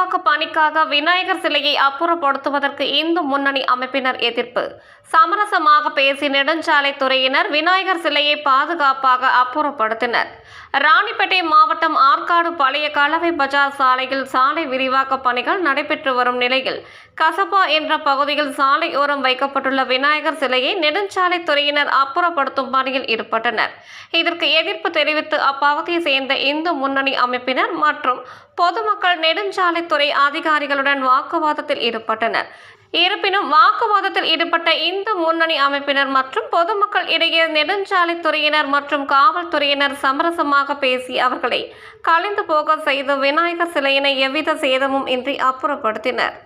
காவலுக்காக விநாயகர் சிலையை அப்புறப்படுத்துவதற்கு இந்து முன்னணி அமைப்பினர் எதிர்ப்பு. சமரசமாக பேசி நெடுஞ்சாலை துறையினர் விநாயகர் சிலையை பாதுகாப்பாக அப்புறப்படுத்தினர். ராணிப்பேட்டை மாவட்டம் ஆற்காடு பழைய கலவை பஜார் சாலையில் சாலை விரிவாக்க பணிகள் நடைபெற்று வரும் நிலையில் கசபா என்ற பகுதியில் சாலையோரம் வைக்கப்பட்டுள்ள விநாயகர் சிலையை நெடுஞ்சாலை துறையினர் அப்புறப்படுத்தும் பணியில் ஈடுபட்டனர். இதற்கு எதிர்ப்பு தெரிவித்து அப்பகுதியை சேர்ந்த இந்து முன்னணி அமைப்பினர் மற்றும் பொதுமக்கள் நெடுஞ்சாலை காவல்துறை அதிகாரிகளுடன் வாக்குவாதத்தில் ஈடுபட்டனர் இருப்பினும் வாக்குவாதத்தில் ஈடுபட்ட இந்து முன்னணி அமைப்பினர் மற்றும் பொதுமக்கள் இடையே நெடுஞ்சாலைத்துறையினர் மற்றும் காவல்துறையினர் சமரசமாக பேசி அவர்களை கலைந்து போக செய்து விநாயகர் சிலையினை எவ்வித சேதமும் இன்றி அப்புறப்படுத்தினர்